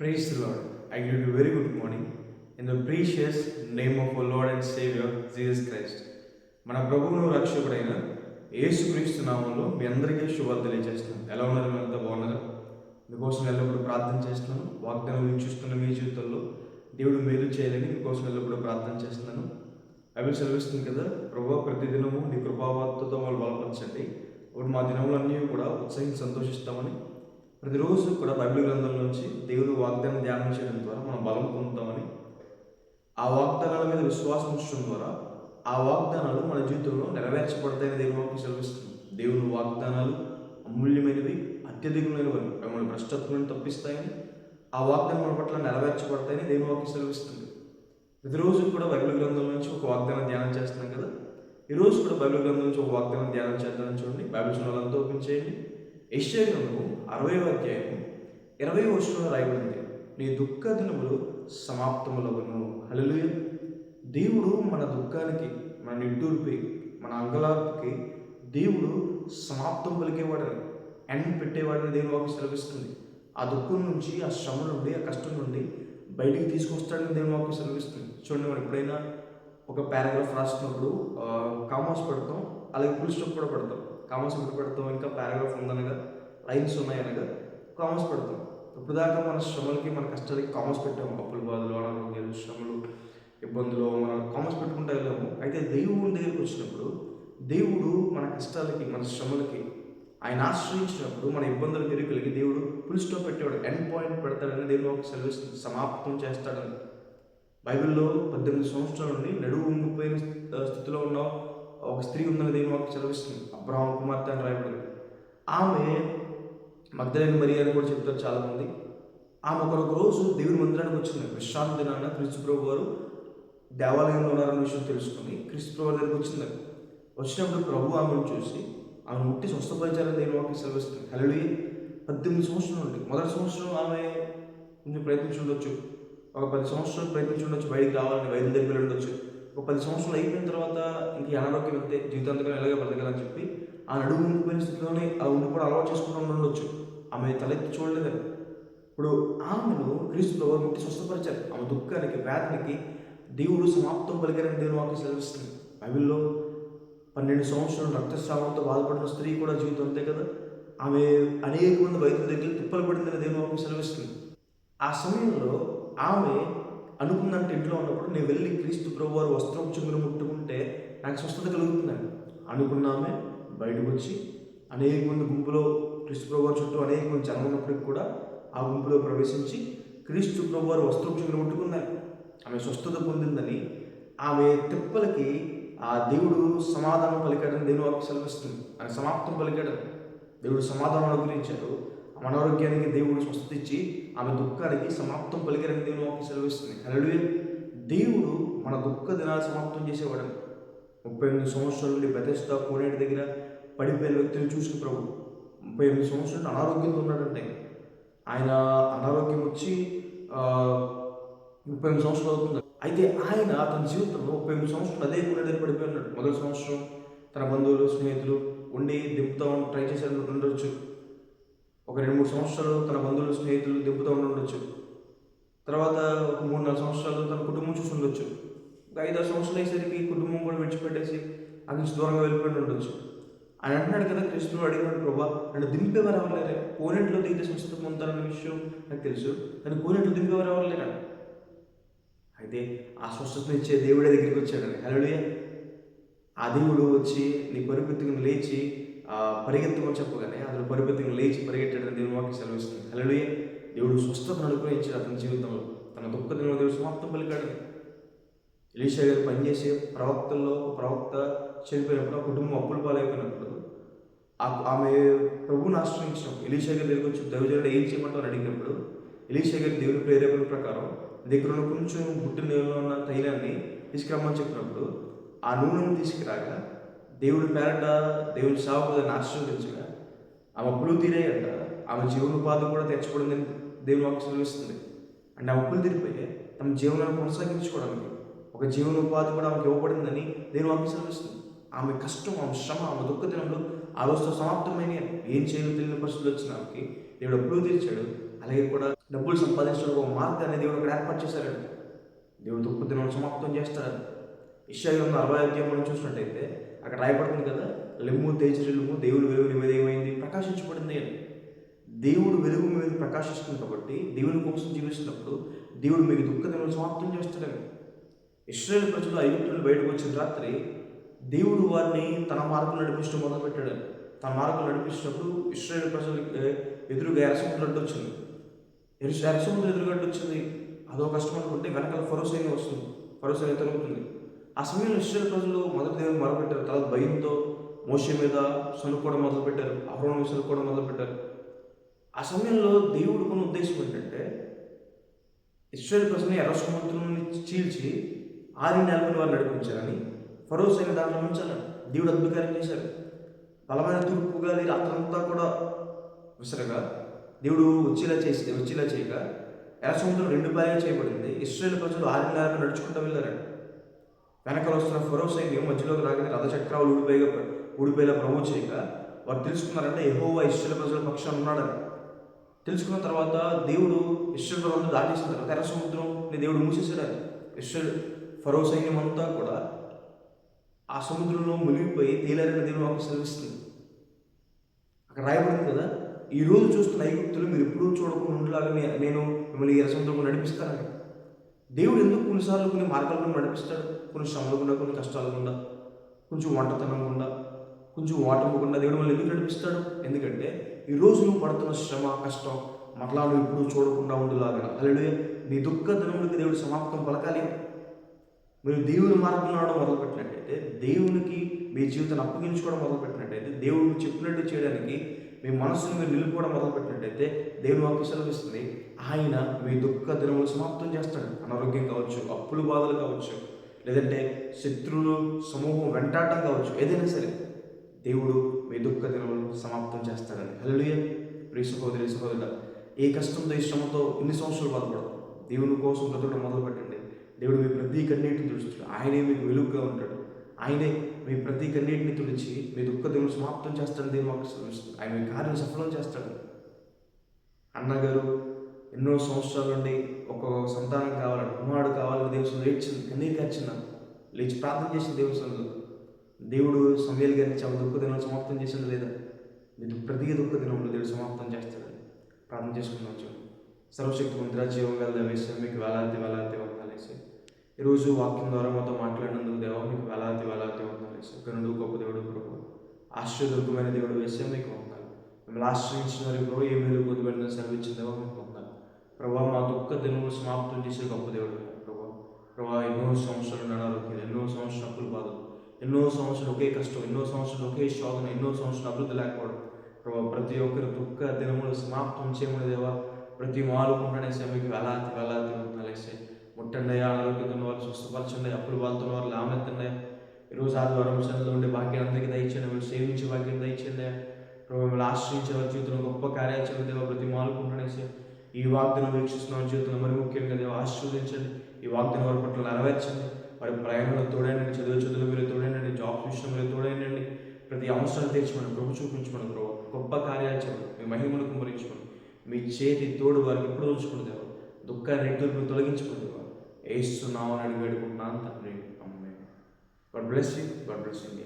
Praise the Lord. I give you a very good morning. In the precious name of our Lord and Savior Jesus Christ. మన ప్రభువును రక్షకుడైన యేసుక్రీస్తు నామంలో మీ అందరికీ శుభాలు తెలియజేస్తున్నాను. ఎలా ఉన్నారు మీ అంతా? బాగున్నారా? మీకోసం ఎల్లప్పుడూ ప్రార్థన చేస్తున్నాను. వాగ్దానం వీక్షిస్తున్న మీ జీవితంలో దేవుడు మేలు చేయాలని మీకోసం ఎల్లప్పుడూ ప్రార్థన చేస్తున్నాను. అవి సెలవిస్తుంది కదా ప్రభు ప్రతిదినము నీ కృపావార్తతో వాళ్ళు బలపరచండి. ఇప్పుడు మా దినములన్నీ కూడా ఉత్సహించి సంతోషిస్తామని ప్రతిరోజు కూడా బైబిల్ గ్రంథం నుంచి దేవుని వాగ్దానం ధ్యానం చేయడం ద్వారా మనం బలం పొందుతామని ఆ వాగ్దానాల మీద విశ్వాసం ఉంచడం ద్వారా ఆ వాగ్దానాలు మన జీవితంలో నెరవేర్చబడతాయని దేవుని మాకు సెలవిస్తుంది. దేవుని వాగ్దానాలు అమూల్యమైనవి అత్యధికమైనవి మిమ్మల్ని భ్రష్టత్వం తప్పిస్తాయని ఆ వాగ్దానం మన పట్ల నెరవేర్చబడతాయని దేవుని వాక్యం సెలవిస్తుంది. ప్రతిరోజు కూడా బైబిల్ గ్రంథం నుంచి ఒక వాగ్దానం ధ్యానం చేస్తున్నాం కదా. ఈరోజు కూడా బైబిల్ గ్రంథం నుంచి ఒక వాగ్దానం ధ్యానం చేద్దామని చూడండి. బైబిల్ చునాలంతా ఓపెన్ చేయండి. యెషయా గ్రంథము అరవై అధ్యాయం ఇరవై వర్షంలో రాయబడింది. నీ దుఃఖ దినములు సమాప్తములగును. హల్లెలూయా. దేవుడు మన దుఃఖానికి మన నిట్టూర్పి మన అంగలార్పుకి దేవుడు సమాప్తం పలికేవాడని ఎండ్ పెట్టేవాడని దేవుడు వాకి సెలవిస్తుంది. ఆ దుఃఖం నుంచి ఆ శ్రమ నుండి ఆ కష్టం నుండి బయటికి తీసుకొస్తాడని దేవుడు వాకి సెలవిస్తుంది. చూడండి మనం ఎప్పుడైనా ఒక పారాగ్రాఫ్ రాస్తున్నప్పుడు కామర్స్ పెడతాం అలాగే ఫుల్ స్టాప్ కూడా పెడతాం. కామర్స్ ఎప్పుడు పెడతాం? ఇంకా పారాగ్రాఫ్ ఉందనగా లైన్స్ ఉన్నాయనగా కామర్స్ పెడతాం. ఇప్పుడు దాకా మన శ్రమలకి మన కష్టాలకి కామర్స్ పెట్టాము. అప్పుల బాధలు అనారోగ్యాలు శ్రమలు ఇబ్బందులు మనం కామర్స్ పెట్టుకుంటూ వెళ్ళాము. అయితే దేవుని దగ్గరికి వచ్చినప్పుడు దేవుడు మన కష్టాలకి మన శ్రమలకి ఆయన ఆశ్రయించినప్పుడు మన ఇబ్బందులు కలిగి దేవుడు ఫుల్ స్టాప్ పెట్టేవాడు. ఎండ్ పాయింట్ పెడతాడని దేవుడు ఒక సెలవిస్తుంది సమాప్తం చేస్తాడని. బైబిల్లో పద్దెనిమిది సంవత్సరాల నుండి నడువు ఉండిపోయిన స్థితిలో ఉన్న ఒక స్త్రీ ఉందని దేవుడు ఒక సెలవిస్తుంది అబ్రహాం కుమార్తె అని రాయబడింది. ఆమె మగ్ధలేని మరి అని కూడా చెప్తారు చాలామంది. ఆమె ఒకరొక రోజు దేవుని మందిరానికి వచ్చింది. విశ్రాంతి దినాన క్రీస్తు ప్రభు వారు దేవాలయంలో ఉన్నారన్న విషయం తెలుసుకుని క్రీస్తు ప్రభు దగ్గరికి వచ్చింది. వచ్చినప్పుడు ప్రభు ఆమెను చూసి ఆమె ముట్టి స్వస్థపరిచారని దేవుని వాకి సెలవిస్తుంది. హలడి పద్దెనిమిది సంవత్సరాలు ఉంది మొదటి సంవత్సరం ఆమె కొంచెం ప్రయత్నించి ఉండొచ్చు. ఒక పది సంవత్సరాలు ప్రయత్నించి ఉండొచ్చు. బయటికి రావాలని వైద్యుల దగ్గర వెళ్ళి ఉండొచ్చు. ఒక పది సంవత్సరాలు అయిపోయిన తర్వాత ఇంక అనారోగ్యం అంతే. జీవితాంతకం ఎలాగే బ్రతకాలని చెప్పి ఆ నడుము ఉండిపోయిన స్థితిలోనే ఆ ఉండిపోవడం అలవాటు చేసుకుంటూ ఉండొచ్చు. ఆమె తలెత్తి చూడలేదు ఇప్పుడు ఆమెను క్రీస్తు ముట్టి స్వస్థపరిచారు. ఆమె దుఃఖానికి వేదనకి దేవుడు సమాప్తం పలికారని దేవుని వాక్యం సెలవిస్తుంది. బైబిల్లో పన్నెండు సంవత్సరాలు రక్తస్రావంతో బాధపడిన స్త్రీ కూడా జీవితం అంతే కదా? ఆమె అనేక మంది వైద్యుల దగ్గర తిప్పలు పడిందని దేవుని వాక్యం సెలవిస్తుంది. ఆ సమయంలో ఆమె అనుకున్నంత ఇంట్లో ఉన్నప్పుడు నేను వెళ్ళి క్రీస్తు ప్రభు వారు వస్త్రం చెంగులు ముట్టుకుంటే నాకు స్వస్థత కలుగుతుందని. అనుకున్నామే బయటకు వచ్చి అనేక మంది గుంపులో క్రీస్తు ప్రభువారి చుట్టూ అనేక మంది జనం కూడా ఆ గుంపులో ప్రవేశించి క్రీస్తు ప్రభువారు వస్త్రం చుట్టూ ముట్టుకుందని ఆమె స్వస్థత పొందిందని ఆమె తిప్పలకి ఆ దేవుడు సమాధానం పలికాడని దేవుని వాక్యం సెలవిస్తుంది. ఆయన సమాప్తం పలికాడని దేవుడు సమాధానం అనుగ్రహించాడు. మన ఆరోగ్యానికి దేవుడు స్వస్థత ఇచ్చి ఆమె దుఃఖానికి సమాప్తం పలికారని దేవుని వాక్యం సెలవిస్తుంది. హలలుయ దేవుడు మన దుఃఖ దినాలు సమాప్తం చేసేవాడని. ముప్పై ఎనిమిది సంవత్సరాల నుండి బెతస్తా కోనేటి దగ్గర పడిపోయిన వ్యక్తిని చూసిన ప్రభు ముప్పై ఎనిమిది సంవత్సరాలు అనారోగ్యంతో ఉన్నాడంటే ఆయన అనారోగ్యం వచ్చి ముప్పై ఎనిమిది సంవత్సరాలు అవుతుంది అయితే ఆయన తన జీవితంలో ముప్పై ఎనిమిది సంవత్సరాలు అదే కూడా పడిపోయి ఉన్నాడు. మొదటి సంవత్సరం తన బంధువులు స్నేహితులు ఉండి దింపుతూ ట్రై చేశారు ఉండొచ్చు. ఒక రెండు మూడు సంవత్సరాలు తన బంధువులు స్నేహితులు దింపుతూ ఉండొచ్చు. తర్వాత ఒక మూడు నాలుగు సంవత్సరాలు తన కుటుంబం చూసి ఉండొచ్చు. ఒక ఐదారు సంవత్సరాలు అయ్యేసరికి కుటుంబం కూడా విడిచిపెట్టేసి అక్కడి నుంచి దూరంగా వెళ్ళిపోయి ఉండొచ్చు. అని అంటున్నాడు కదా కృష్ణుడు అడిగినాడు ప్రభా నన్ను దింపేవారు ఎవరు లేరే? కోనేట్లో దిగితే స్వస్థత పొందుతారన్న విషయం నాకు తెలుసు నన్ను కోనేట్లో దింపేవారు ఎవరు లేరా? అయితే ఆ స్వస్థతను ఇచ్చే దేవుడే దగ్గరికి వచ్చాడని హలోడియా ఆ దేవుడు వచ్చి నీ పరుపెత్తుకుని లేచి పరిగెత్తమని చెప్పగానే అతను పరిపెత్తుకుని లేచి పరిగెట్టాడని దేవుని వాకి సెలవిస్తుంది. హలోడియా దేవుడు స్వస్థతను అనుగ్రహించాడు అతని జీవితంలో. తన దుఃఖ దేవుడు సమాప్తం పలికాడు ఎలీషా గారు పనిచేసే ప్రవక్తల్లో ప్రవక్త చనిపోయినప్పుడు ఆ కుటుంబం అప్పులు పాలైపోయినప్పుడు ఆమె ప్రభువుని ఆశ్రయించినప్పుడు ఎలీషా గారి దగ్గరికి వచ్చి దైవజనుడు ఏం చేయమంటారు అడిగినప్పుడు ఎలీషా గారి దేవుని ప్రేరేపణ ప్రకారం దగ్గర ఉన్న కొంచెం పుట్టిన నేలలో ఉన్న తైలాన్ని తీసుకురమ్మని చెప్పినప్పుడు ఆ నూనెను తీసుకురాగా దేవుడి పేరట దేవుని సాగు దాన్ని ఆశీర్వదించగా ఆమె అప్పులు తీరాయంట. ఆమె జీవనోపాధి కూడా తెచ్చబడిందని దేవుని వాక్యం చదివిస్తుంది అంటే ఆ అప్పులు తీరిపోయి తమ జీవనాన్ని కొనసాగించుకోవడానికి ఒక జీవనోపాధి కూడా ఆమెకు ఇవ్వబడిందని దేవుని వాక్యం చదివిస్తుంది ఆమె కష్టం ఆమె శ్రమ ఆమె దుఃఖ దినంలో ఆ రోజుతో సమాప్తమైన ఏం చేయాలో తెలియని పరిస్థితులు వచ్చిన ఆమెకి దేవుడు అప్పులు తీర్చాడు. అలాగే కూడా డబ్బులు సంపాదించడం ఒక మార్గాన్ని దేవుడు అక్కడ ఏర్పాటు చేశారండి. దేవుడు దుఃఖ దినం సమాప్తం చేస్తారని ఉన్న అరవై అధ్యాయం మనం చూసినట్టయితే అక్కడ రాయబడుతుంది కదా లెమ్ము తేజరిల్లుము దేవుడు వెలుగు మీద ఏమైంది? ప్రకాశించబడింది అని. దేవుడు వెలుగు మీద ప్రకాశిస్తుంది కాబట్టి దేవుని కోసం జీవిస్తున్నప్పుడు దేవుడు మీకు దుఃఖ దినం సమాప్తం చేస్తాడని. ఇస్రాయల్ ప్రజలు ఐగుప్తులు బయటకు వచ్చిన రాత్రి దేవుడు వారిని తన మార్గం నడిపించడం మొదలుపెట్టాడు. తన మార్గం నడిపించినప్పుడు ఇస్రాయేల్ ప్రజలు ఎదురుగా ఎరసముద్రం వచ్చింది. ఎరుస ఎరసముద్రం ఎదురుగా వచ్చింది. అదో కష్టం అనుకుంటే వెనకాల ఫరోసైన వస్తుంది. ఫరోసైన తిరుగుతుంది ఆ సమయంలో ఇస్రాయేల్ ప్రజలు మొదటి దేవుడు మొదలుపెట్టారు తర్వాత భయంతో మోషే మీద సనుక్కోవడం మొదలుపెట్టారు. అహరోణం సనుక్కోవడం మొదలుపెట్టారు. ఆ సమయంలో దేవుడు కొన్ని ఉద్దేశం ఏంటంటే ఇస్రాయేల్ ప్రజల్ని ఎర్ర సముద్రం చీల్చి ఆరి నెలకొని వారు నడిపించారని ఫరోస్ అయిన దాంట్లో ఉంచాలని దేవుడు అద్భుతాలు చేశారు బలమైన తూర్పు గాలి రాత్రంతా కూడా విసరగా దేవుడు వచ్చేలా చేసి వచ్చేలా చేయక ఎర్ర సముద్రం రెండు పాయగా చేయబడింది. ఇస్రాయేల్ ప్రజలు ఆరి నడుచుకుంటూ వెళ్ళారండి వెనకాల వస్తున్న ఫరో సైన్యం మధ్యలోకి రాగానే రథచక్రాలు ఊడిపోయిగా ఊడిపోయేలా ప్రభు చేయక వారు తెలుసుకున్నారంటే ఎహోవా ఇస్రాయేల్ ప్రజల పక్షాన ఉన్నాడని. తెలుసుకున్న తర్వాత దేవుడు ఇస్రాయేల్ ప్రజలను దాటేసిన తర్వాత ఎర్ర సముద్రం దేవుడు మూసేసాడని ఇస్రాయేల్ ఫరో సైన్యం అంతా కూడా ఆ సముద్రంలో మునిగిపోయి తేలారని దేవుడు మాకు సెలవిస్తుంది. అక్కడ రాయబడింది కదా ఈ రోజు చూస్తున్న ఐగుప్తులు మీరు ఎప్పుడూ చూడకుండా ఉండేలాగా నేను మిమ్మల్ని ఈ సముద్రంలో నడిపిస్తానని. దేవుడు ఎందుకు కొన్నిసార్లు కొన్ని మార్గాలు నడిపిస్తాడు? కొన్ని శ్రమలు గుండా కొన్ని కష్టాలు గుండా కొంచెం వంటతనం గుండా కొంచెం ఓటమి దేవుడు మళ్ళీ ఎందుకు నడిపిస్తాడు? ఎందుకంటే ఈ రోజు నువ్వు పడుతున్న శ్రమ కష్టం మరలా నువ్వు ఇప్పుడు చూడకుండా ఉండలాగా. అలాగే నీ దుఃఖ దినములకి దేవుడు సమాప్తం పలకాలి. మీరు దేవుని మార్గంలో నడవడం మొదలుపెట్టినట్టయితే దేవునికి మీ జీవితాన్ని అప్పగించుకోవడం మొదలుపెట్టినట్టయితే దేవుడు చెప్పినట్టు చేయడానికి మీ మనసును మీరు నిలుపుకోవడం మొదలుపెట్టినట్టయితే దేవుని వాక్యం సెలవిస్తుంది. ఆయన మీ దుఃఖ దినములు సమాప్తం చేస్తాడు. అనారోగ్యం కావచ్చు అప్పులు బాధలు కావచ్చు లేదంటే శత్రువులు సమూహం వెంటాడటం కావచ్చు ఏదైనా సరే దేవుడు మీ దుఃఖ దినములు సమాప్తం చేస్తాడని. హల్లెలూయా. ప్రియ సహోదరి సహోదరుడ ఏ కష్టంతో ఈ శ్రమతో ఇన్ని సంవత్సరాలు బాధపడదు దేవుని కోసం బ్రతకడం మొదలుపెట్టండి. దేవుడు మీ ప్రతి కన్నీటిని తుడుస్తాడు. ఆయనే మీకు వెలుగుగా ఉంటాడు. ఆయనే మీ ప్రతి కన్నీటిని తుడిచి మీ దుఃఖ దేవుడు సమాప్తం చేస్తాడు దేవుడు మాకు ఆయన మీ కార్యం సఫలం చేస్తాడు. అన్నగారు ఎన్నో సంవత్సరాల నుండి ఒక సంతానం కావాలని కుమారుడు కావాలని దేవుడు లేచింది కన్నీరు కార్చిన లేచి ప్రార్థన చేసిన దేవుడు దేవుడు సమయాలు గారిని చాలా దుఃఖ దినం సమాప్తం చేసింది లేదా? మీరు ప్రతి దుఃఖ దినంలో దేవుడు సమాప్తం చేస్తాడు ప్రార్థన చేసుకున్నాం చూడండి. సర్వశక్తి మంత్ర జీవం గల దేవేశ్వర మీకు వేలాది వేలాది వందాలేసి ఈరోజు వాక్యం ద్వారా మాతో మాట్లాడినందుకు దేవా మీకు వేలాది వేలాది వందాలేసి గనుడు గొప్ప దేవుడు ప్రభు ఆశ్చర్యదుర్గమైన దేవుడు వేసే మీకు వందాలు. మిమ్మల్ని ఆశ్రయించిన వారి ప్రభు ఏ మేలు పొందుబడిన సెలవిచ్చిన దేవా మీకు వందాలు. ప్రభా మా దుఃఖ దినములు సమాప్తం చేసే గొప్ప దేవుడు ప్రభా. ప్రభా ఎన్నో సంవత్సరాలు నడాలి ఎన్నో సంవత్సరాలు అప్పులు బాధలు ఎన్నో సంవత్సరాలు ఒకే కష్టం ఎన్నో సంవత్సరాలు ఒకే శోధన ఎన్నో సంవత్సరాలు అభివృద్ధి లేకపోవడం. ప్రభావ ప్రతి ఒక్కరి దుఃఖ దినములు సమాప్తం చేయమని దేవా ప్రతి మాలుకుంటానే సమయకి వేలాది వేలాది వందలేసే ముట్టండి ఆరోగ్యంగా వాళ్ళు వారు స్వస్థపరచండి. అప్పులు వాళ్ళతో వారు లామెత్తండి ఈరోజు ఆదివారం సన్నిలో ఉండే భాగ్యం అందరికీ దయచేయండి. మీరు సేవించే భాగ్యం దయచండి మిమ్మల్ని ఆశ్రయించే వారి జీవితంలో గొప్ప కార్యాచరణ దేవ ప్రతి మాలుకుంటానేసి ఈ వాగ్దానం వీక్షిస్తున్న జీవితంలో మరి ముఖ్యంగా దేవ ఆశీర్వదించండి. ఈ వాగ్దానం వారి పట్ల నెరవేర్చండి. వారి ప్రయాణంలో తోడైనండి చదువు చదువులు మీరు తోడైనండి జాబ్ విషయంలో మీరు తోడైనండి ప్రతి అవసరాలు తీర్చమని ప్రభు చూపించమని ప్రభు గొప్ప కార్యాచరణ మీ మహిమను మరించుకోండి మీ చేతి తోడు వారికి ఎప్పుడు ఉంచుకుని దేవ. దుఃఖాన్ని ఎదురు తొలగించుకుని వేస్తున్నావు అని వేడుకుంటున్నాను తండ్రి. అమ్మే God bless you. God bless India